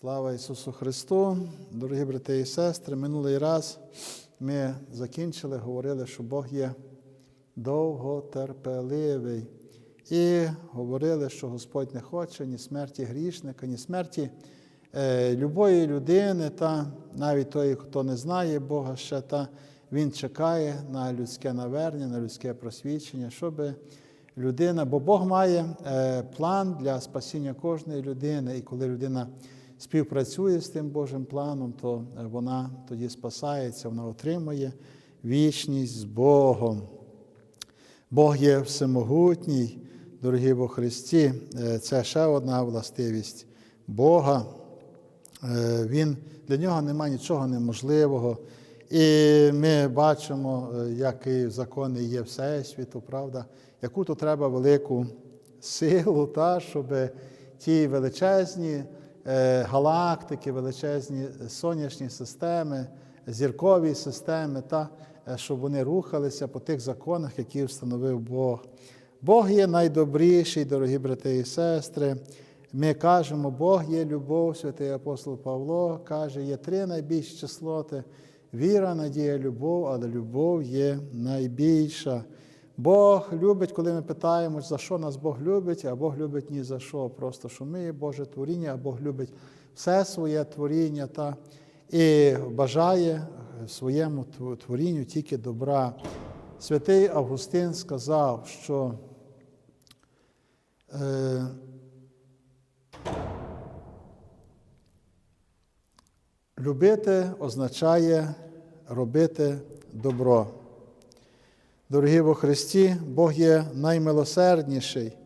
Слава Ісусу Христу, дорогі брати і сестри. Минулий раз ми закінчили, говорили, що Бог є довготерпеливий. І говорили, що Господь не хоче ні смерті грішника, ні смерті е, любої людини, та навіть той, хто не знає Бога ще, та він чекає на людське навернення, на людське просвідчення, щоб людина, бо Бог має е, план для спасіння кожної людини, і коли людина співпрацює з тим Божим планом, то е, вона тоді спасається, вона отримує вічність з Богом. Бог є всемогутній, дорогі во Христі. Е, Це ще одна властивість Бога. Е, Він, Для нього немає нічого неможливого. І ми бачимо, які закони є Всесвіту, правда, яку то треба велику силу, та, щоб ті величезні галактики, величезні сонячні системи, зіркові системи, та, е, щоб вони рухалися по тих законах, які встановив Бог. Бог є найдобріший, дорогі брати і сестри. Ми кажемо, Бог є любов, святий апостол Павло каже, є три найбільші числоти. Віра, надія, любов, але любов є найбільша. Бог любить, коли ми питаємо, за що нас Бог любить, а Бог любить ні за що. Просто що ми є Боже творіння, а Бог любить все своє творіння та і бажає своєму творінню тільки добра. Святий Августин сказав, що е, любити означає робити добро. Дорогі во Христі, Бог є наймилосердніший,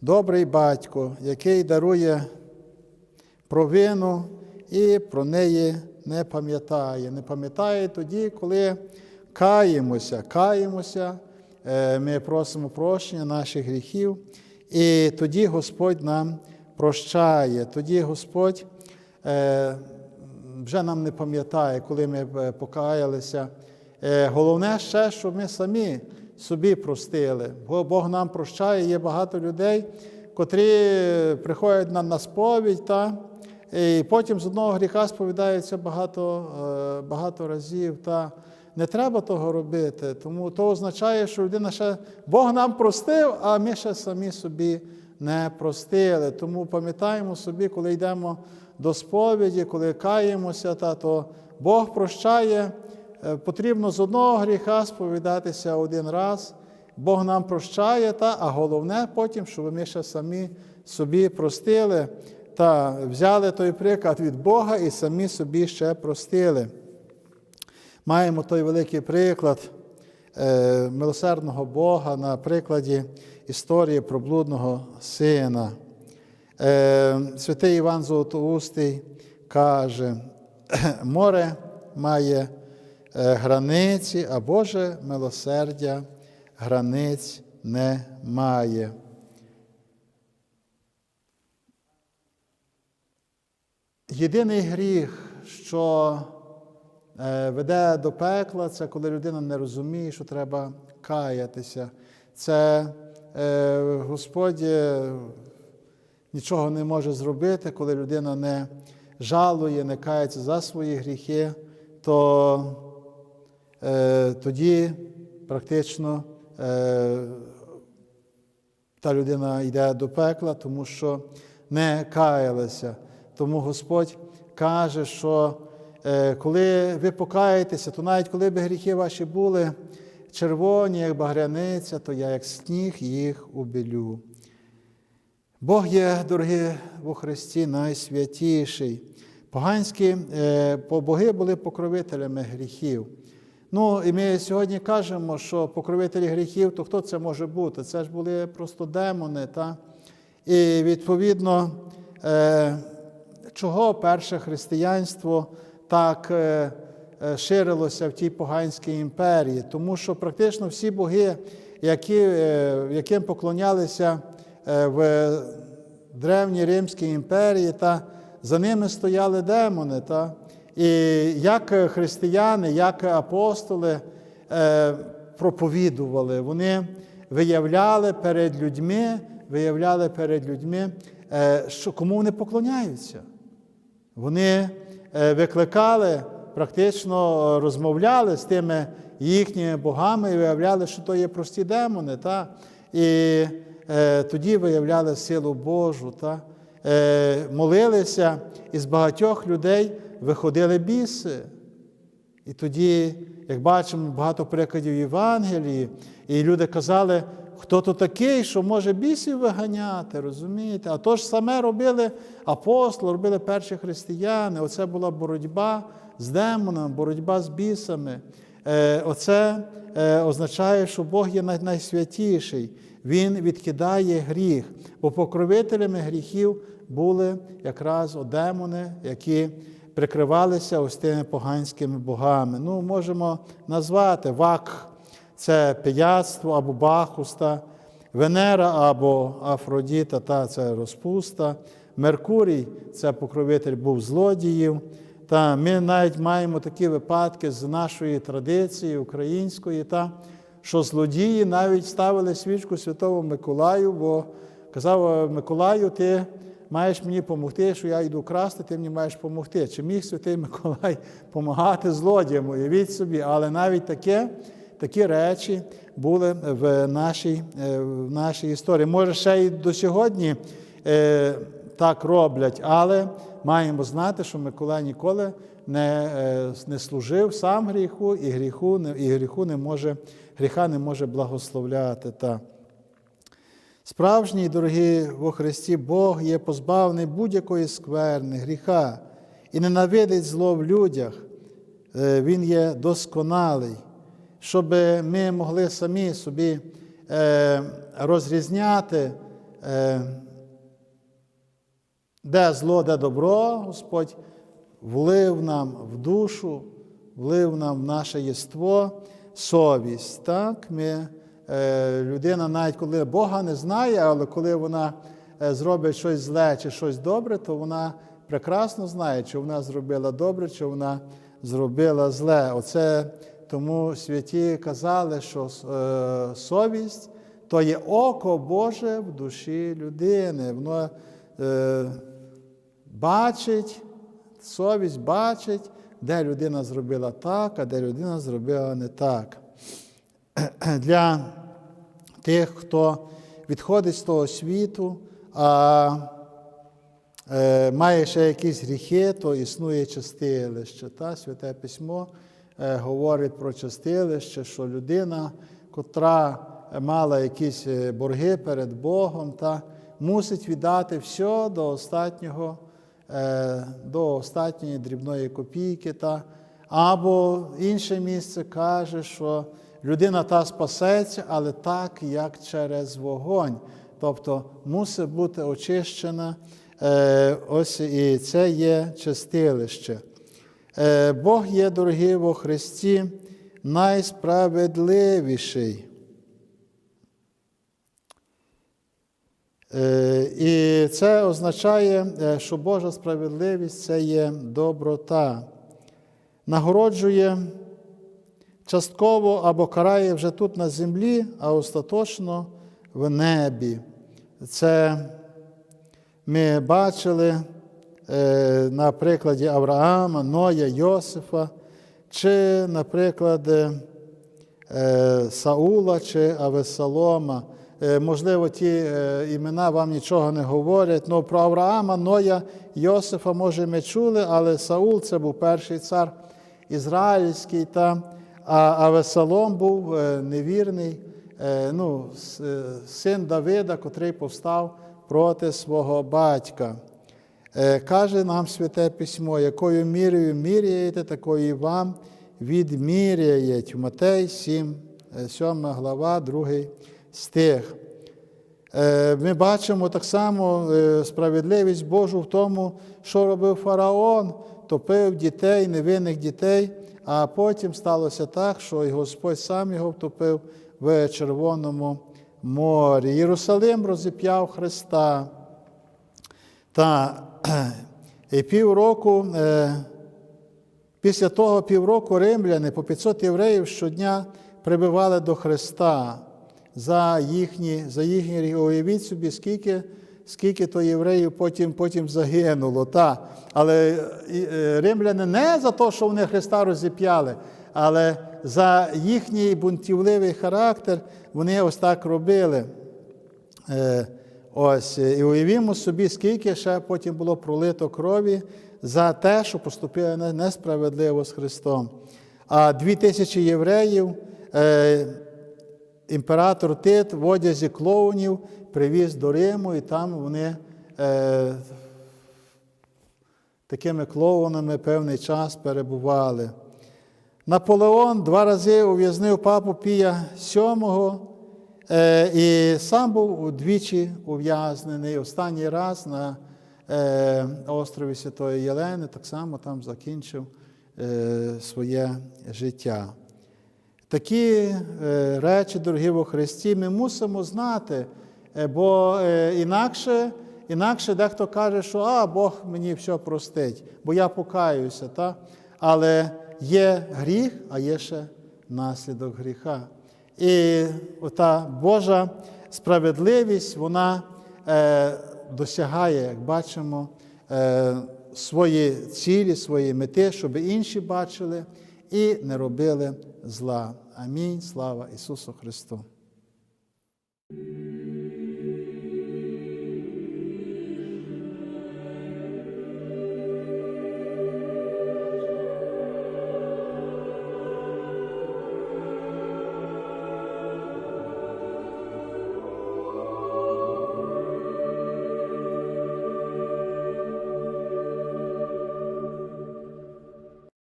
добрий батько, який дарує провину і про неї не пам'ятає. Не пам'ятає тоді, коли каємося, каємося, е, ми просимо прощення наших гріхів, і тоді Господь нам прощає, тоді Господь е, вже нам не пам'ятає, коли ми е, покаялися. Головне ще, щоб ми самі собі простили. Бо Бог нам прощає, є багато людей, котрі приходять на, на сповідь, та, і потім з одного гріха сповідаються багато багато разів. Та. Не треба того робити, тому то означає, що людина ще Бог нам простив, а ми ще самі собі не простили. Тому пам'ятаємо собі, коли йдемо до сповіді, коли каємося, та, то Бог прощає. Потрібно з одного гріха сповідатися один раз. Бог нам прощає, та, а головне потім, щоб ми ще самі собі простили та взяли той приклад від Бога і самі собі ще простили. Маємо той великий приклад е, милосердного Бога на прикладі історії про блудного сина. Е, Святий Іван Золотоустий каже, море має границі, а Боже милосердя границь не має. Єдиний гріх, що веде до пекла, це коли людина не розуміє, що треба каятися. Це Господь нічого не може зробити, коли людина не жалує, не кається за свої гріхи, то тоді практично та людина йде до пекла, тому що не каялася. Тому Господь каже, що коли ви покаєтеся, то навіть коли б гріхи ваші були червоні, як багряниця, то я, як сніг, їх убілю. Бог є, дорогі во Христі, найсвятіший. Поганські боги були покровителями гріхів. Ну, і ми сьогодні кажемо, що покровителі гріхів, то хто це може бути? Це ж були просто демони. Та? І відповідно, чого перше християнство так ширилося в тій поганській імперії? Тому що практично всі боги, які, яким поклонялися в Древній Римській імперії, та за ними стояли демони. Та? І як християни, як апостоли проповідували, вони виявляли перед людьми, виявляли перед людьми, що кому вони поклоняються. Вони е, викликали, практично розмовляли з тими їхніми богами і виявляли, що то є прості демони. Та? І е, тоді виявляли силу Божу. Та? Е, молилися, і з багатьох людей виходили біси. І тоді, як бачимо, багато прикладів Євангелії, і люди казали, хто то такий, що може бісів виганяти, розумієте? А то ж саме робили апостоли, робили перші християни. Оце була боротьба з демонами, боротьба з бісами. Е, Оце е, означає, що Бог є найсвятіший. Він відкидає гріх, бо покровителями гріхів були якраз демони, які прикривалися ось тими поганськими богами. Ну, можемо назвати Вак це пияцтво або Бахуста, Венера або Афродіта, та це розпуста, Меркурій це покровитель був злодіїв. Та ми навіть маємо такі випадки з нашої традиції української, та, що злодії навіть ставили свічку Святому Миколаю, бо казав Миколаю, ти маєш мені допомогти, що я йду красти, ти мені маєш допомогти. Чи міг святий Миколай допомагати злодіям? Уявіть собі, але навіть таке, такі речі були в нашій, е, в нашій історії. Може, ще й до сьогодні е, так роблять, але маємо знати, що Миколай ніколи не, е, не служив сам гріху, і гріху, і гріху не може, гріха не може благословляти. Та. Справжній, дорогі во Христі, Бог є позбавлений будь-якої скверни, гріха і ненавидить зло в людях. Е, Він є досконалий, щоб ми могли самі собі е, розрізняти, е, де зло, де добро, Господь влив нам в душу, влив нам в наше єство совість. Так? Ми, людина, навіть коли Бога не знає, але коли вона е, зробить щось зле чи щось добре, то вона прекрасно знає, чи вона зробила добре, чи вона зробила зле. Оце тому святі казали, що е, совість то є око Боже в душі людини. Воно е, бачить, совість бачить, де людина зробила так, а де людина зробила не так. Для тих, хто відходить з того світу, а е, має ще якісь гріхи, то існує чистилище. Та? Святе письмо е, говорить про чистилище, що людина, котра мала якісь е, борги перед Богом, та, мусить віддати все до останнього, до останньої дрібної копійки. Та, або інше місце каже, що людина та спасеться, але так, як через вогонь. Тобто мусить бути очищена. Е, Ось і це є чистилище. Е, Бог є, дорогі во Христі, найсправедливіший. Е, І це означає, що Божа справедливість це є доброта. Нагороджує частково або карає вже тут на землі, а остаточно в небі. Це ми бачили е, на прикладі Авраама, Ноя, Йосифа, чи, наприклад, е, Саула чи Авесалома. Е, Можливо, ті імена вам нічого не говорять. Ну, про Авраама, Ноя, Йосифа, може, ми чули, але Саул це був перший цар ізраїльський, та, а Авесалом був е, невірний, е, ну, е, син Давида, котрий повстав проти свого батька. Каже нам Святе Письмо, якою мірою міряєте, такою вам відміряють. Матей 7, е, 7 глава, 2 стих. Ми бачимо так само справедливість Божу в тому, що робив фараон, топив дітей, невинних дітей, а потім сталося так, що і Господь сам його втопив в Червоному морі. Єрусалим розіп'яв Христа. Та і півроку, е, після того півроку римляни по 500 євреїв щодня прибивали до Христа за їхні, за їхні. Уявіть собі, скільки скільки то євреїв потім, потім загинуло. Та. Але і, е, римляни не за те, що вони Христа розіп'яли, але за їхній бунтівливий характер вони ось так робили. Е, Ось, і уявімо собі, скільки ще потім було пролито крові за те, що поступили несправедливо з Христом. А дві тисячі євреїв е, імператор Тит в одязі клоунів привіз до Риму, і там вони е, такими клоунами певний час перебували. Наполеон два рази ув'язнив папу Пія VII е, і сам був удвічі ув'язнений. Останній раз на е, острові Святої Єлени так само там закінчив е, своє життя. Такі е, речі, дорогі во Христі, ми мусимо знати, бо е, інакше, інакше дехто каже, що а, Бог мені все простить, бо я покаюся. Та? Але є гріх, а є ще наслідок гріха. І ота Божа справедливість, вона е, досягає, як бачимо, е, свої цілі, свої мети, щоб інші бачили і не робили зла. Амінь. Слава Ісусу Христу!